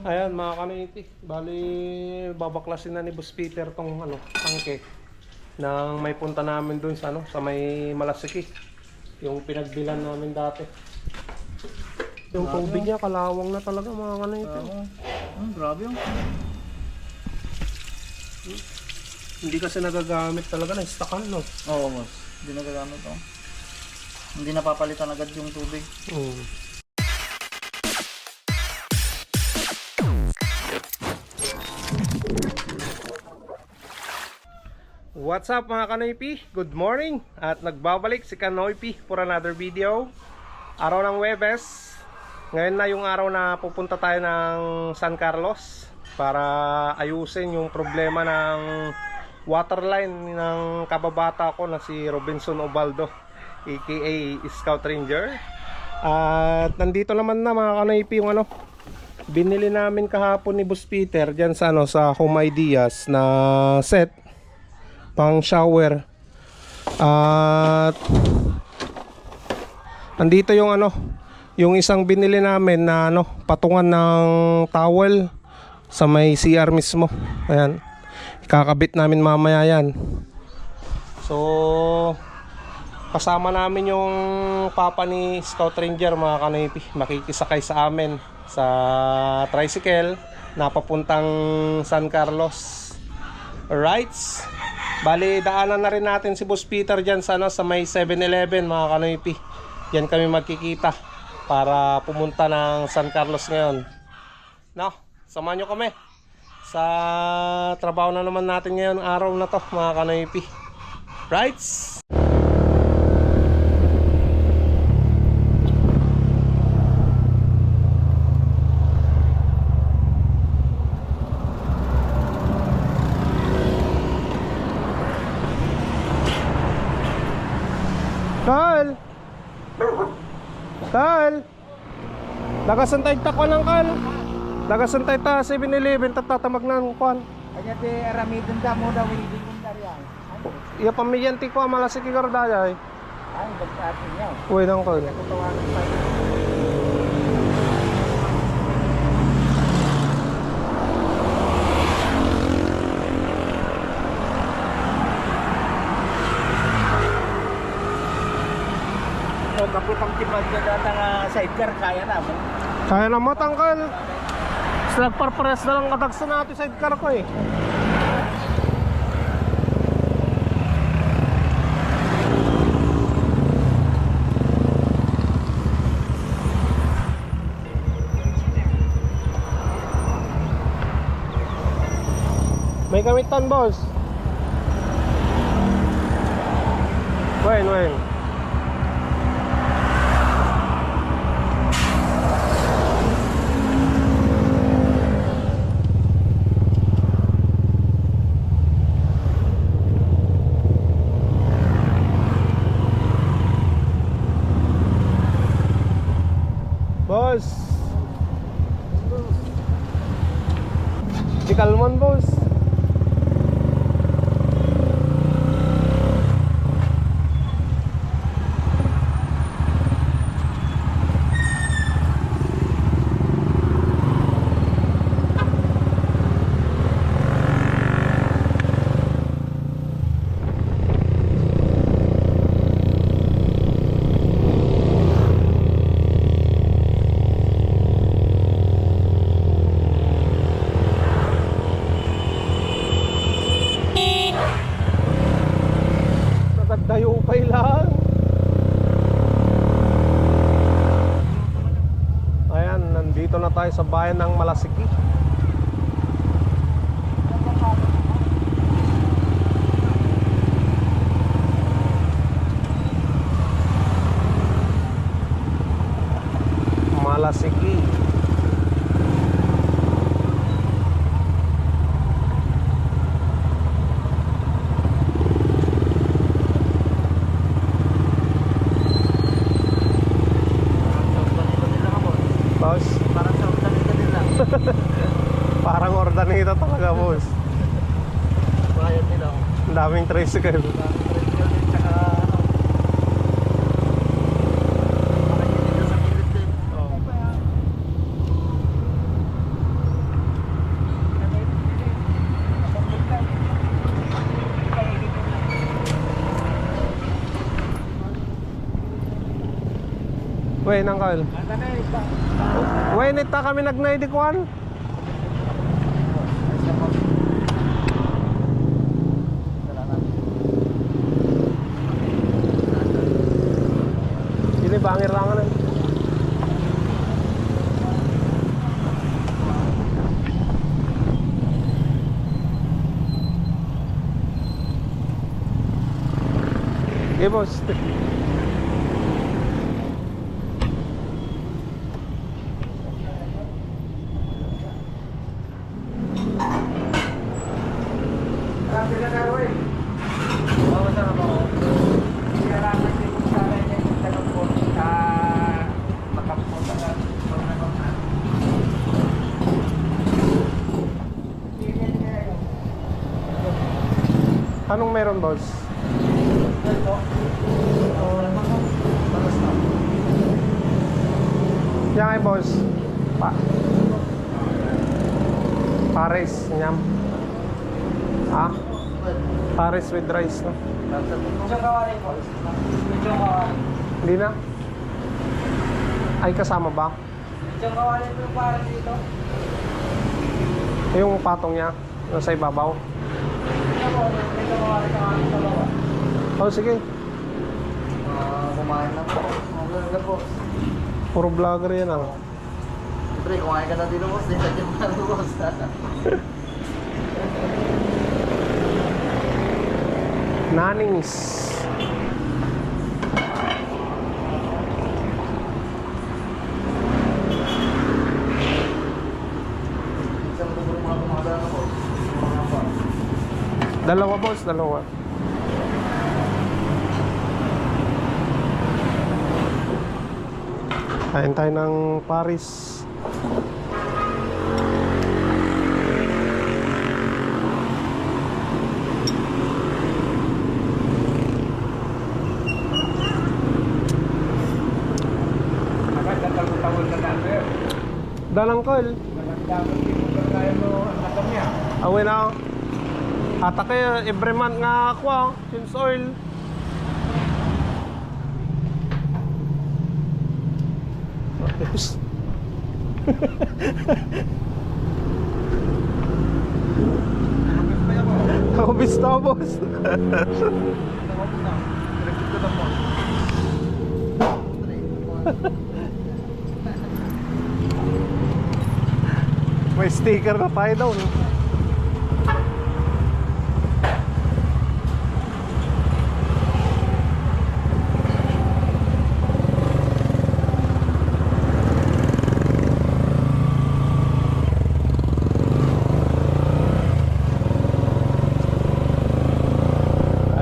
Ayan mga kaniti, bali babaklasin na ni Boss Peter tong ano, tangke nang may punta namin dun sa ano, sa may Malasiki. Yung pinagbilan namin dati. Yung tubig niya kalawang na talaga mga kaniti. Hmm, grabe yung. Hindi kasi nagagamit talaga na istakan no. Oo, boss. Hindi nagagamit oh. Hindi napapalitan agad yung tubig. Mm. What's up mga Kanoypi? Good morning! At nagbabalik si Kanoypi for another video. Araw ng Webes. Ngayon na yung araw na pupunta tayo ng San Carlos para ayusin yung problema ng waterline ng kababata ko na si Robinson Obaldo aka Scout Ranger. At nandito naman na mga Kanoypi yung ano binili namin kahapon ni Boss Peter diyan sa ano sa Home Ideas na set pang shower. At andito yung ano, yung isang binili namin na ano, patungan ng towel sa may CR mismo. Ayan. Kakabit namin mamaya yan. So kasama namin yung papa ni Scout Ranger mga kanipi. Makikisakay sa amin sa tricycle na papuntang San Carlos. Alright. Bali, daanan na rin natin si Boss Peter dyan sa, ano, sa may 7-Eleven mga kanoypi. Yan kami magkikita para pumunta ng San Carlos ngayon. No, samahan nyo kami sa trabaho na naman natin ngayon araw na to mga kanoypi. Right? Kal! Kal! Nagasantay ta ko ng kal. Nagasantay ta 7-Eleven tatatamag na ng kwan. Kanya ti aramidon da mo daw hindi mo dariyan. Iya pamilyan ti ko malasiki kardaya ay. Ay, bagsatin niya. Uy nang kal. Tawagan pa. O kapag pang tipad ka data nga sidecar, kaya na mo. Kaya na mo tangkal. Nagparpares na lang katagsa natin sa sidecar ko eh. May kamitan boss. Wen, wen. Boss. Di kalman, boss. Nakadayo pa lang. Ayan, nandito na tayo sa bayan ng Malasiki. tricycle. Wait, nangkal. Wait, nita kami nagnaidikwan. Wait, bangir lang na. Okay, boss. Grabe na karo eh. Oo, masarap ako. Kailangan din sa akin yung tanong ko sa makapunta ka. Pag nabang Anong meron, boss? Yan ay, boss. Pa. Pares, nyam. Ha? Pares with rice, no? Hindi na? Ay, kasama ba? Yung patong niya, nasa ibabaw. Oh, sige. Ah, kumain na po. Kumain na po. Puro vlogger yan, ah. Siyempre, kumain ka na dito, boss. Hindi ka na dito, boss. Nanings. Isang tuburo mga kumada na, boss. Mga pa. Dalawa, boss, dalawa. Kain tayo ng Paris. Dalang kol. Nagdadagol din mo na tayo no, ang nakamya. Awin na. Ata kayo, every month nga ako ah. Since oil. Ayos. Kabis na boss. May sticker na tayo daw. no?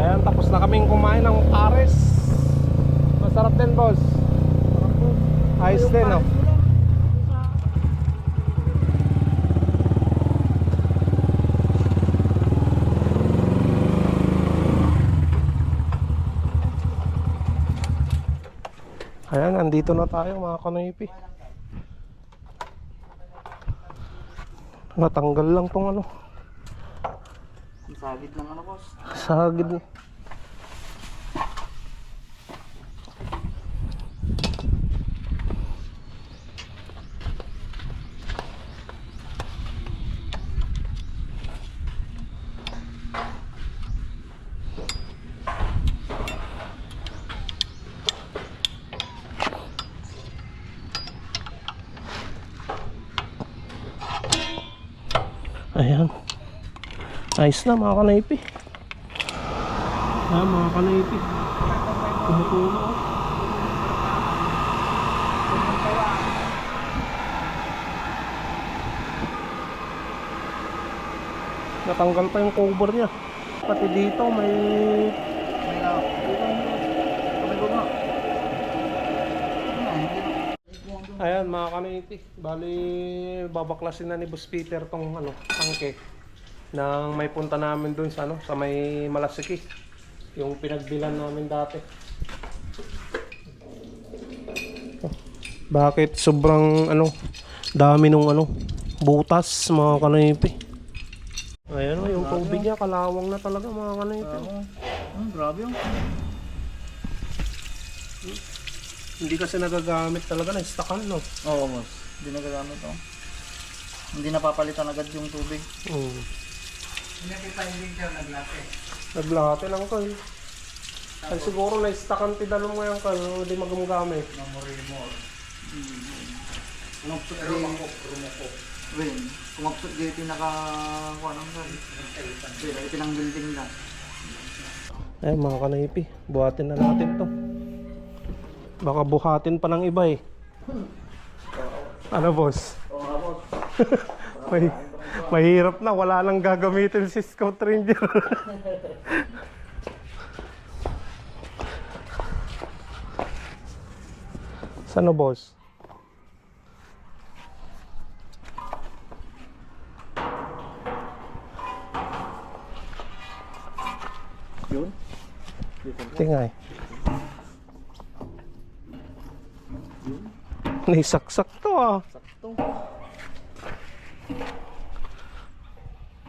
Ayan, tapos na kumain ng pares. Masarap din, boss. Ayos din, oh. Ayan, andito na tayo mga kanoypi. Natanggal lang tong ano. Ang sagit ng ano, boss. Sagid. Ayan. Ayos na mga kanaypi. Ah, mga kanaypi. Kumukulo. oh. Natanggal pa yung cover niya. Pati dito may May na. Kamay ko nga. Ay, hindi na. Ayan mga kanaypi. Bali babaklasin na ni Boss Peter tong ano, tangke. Nang may punta namin dun sa ano, sa may Malasiki. Yung pinagbilan namin dati. Oh, Bakit sobrang ano, dami nung ano, butas mga kanaypi. Ayan o, yung tubig niya kalawang na talaga mga kanaypi. Ah, oh. Ah, grabe yung. Oh. Hindi kasi nagagamit talaga na stakan no. Oo, boss. Hindi nagagamit oh. Hindi napapalitan agad yung tubig. Mm. Hindi pa hindi siya naglate. Naglahati lang ko eh. Ay siguro na stakan ti dalong mo yung kal, hindi magagamit. Memory mo. Kumapsot di... Win, kumapsot di pinaka... Kuha nang sir. Win, pinang building na. Eh mga kanaypi, buhatin na natin to. Baka buhatin pa ng iba eh. Ano boss? May, mahirap na, wala nang gagamitin si Scout Ranger. Sano boss? Yun? Tingay. Naisaksak to ah. Sakto.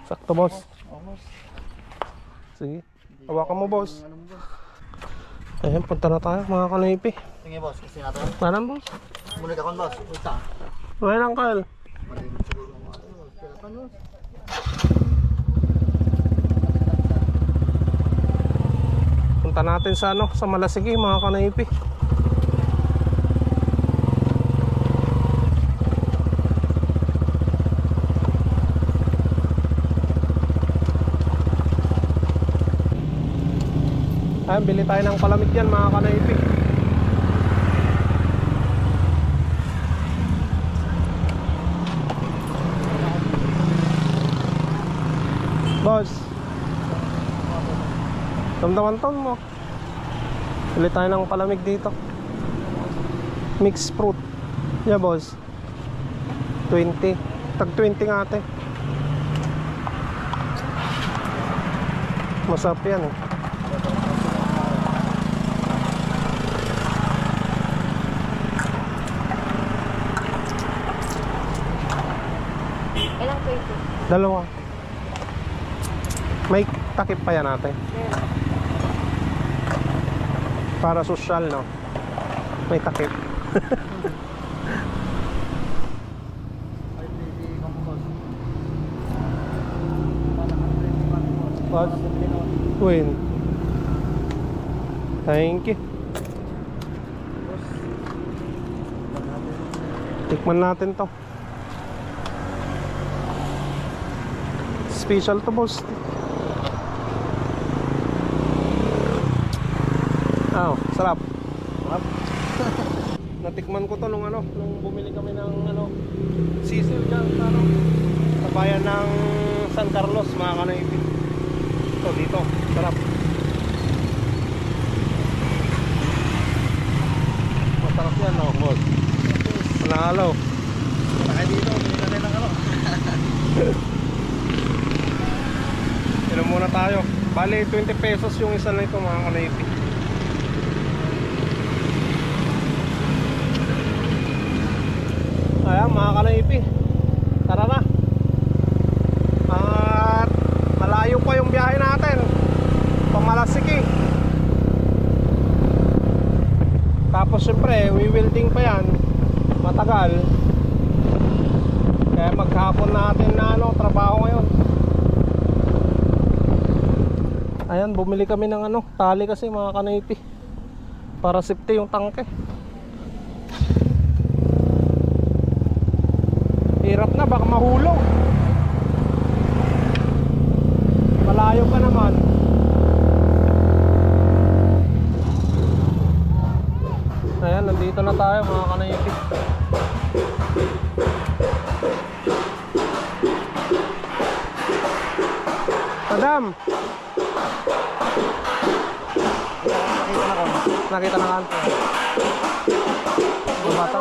Sakto boss. Almost. Sige. Hawakan mo boss. Ano mo boss? Ayan, punta na tayo mga kanipi. Sige boss, kasi natin. Manang boss? Muli ka kon boss. Punta. Wala lang kal. Ano. Punta natin sa ano, sa Malasigi mga kanipi. Bili tayo ng palamig yan mga kanipi. Boss. Damdaman ton mo. Bili tayo ng palamig dito. Mixed fruit. Yeah, boss. 20. Tag 20 nga ate. Masarap yan eh. Dalawa. May takip pa yan. Meron. Para social, no? May takip. Boss. Win. Thank you. Tikman natin to. Special to boss. Ah, sarap. Sarap. Natikman ko to nung ano, nung bumili kami ng ano, sisil dyan sa ano, sa bayan ng San Carlos, mga kanaypi. Ito, dito. Sarap. Masarap yan, no, boss. Panalo. Saka dito, bili na rin ng ano. Inom muna tayo. Bali, 20 pesos yung isa na ito, mga kanaypi. Ayan, mga kanaypi. Tara na. At malayo pa yung biyahe natin. Pamalasiki. Tapos syempre, wewielding pa yan. Matagal. Kaya maghapon natin na ano, trabaho ngayon. Ayan, bumili kami ng ano, tali kasi mga kanaypi. Para safety yung tangke. Hirap na, baka mahulog. Malayo pa naman. Ayan, nandito na tayo mga Nakita na kan. Yung bata.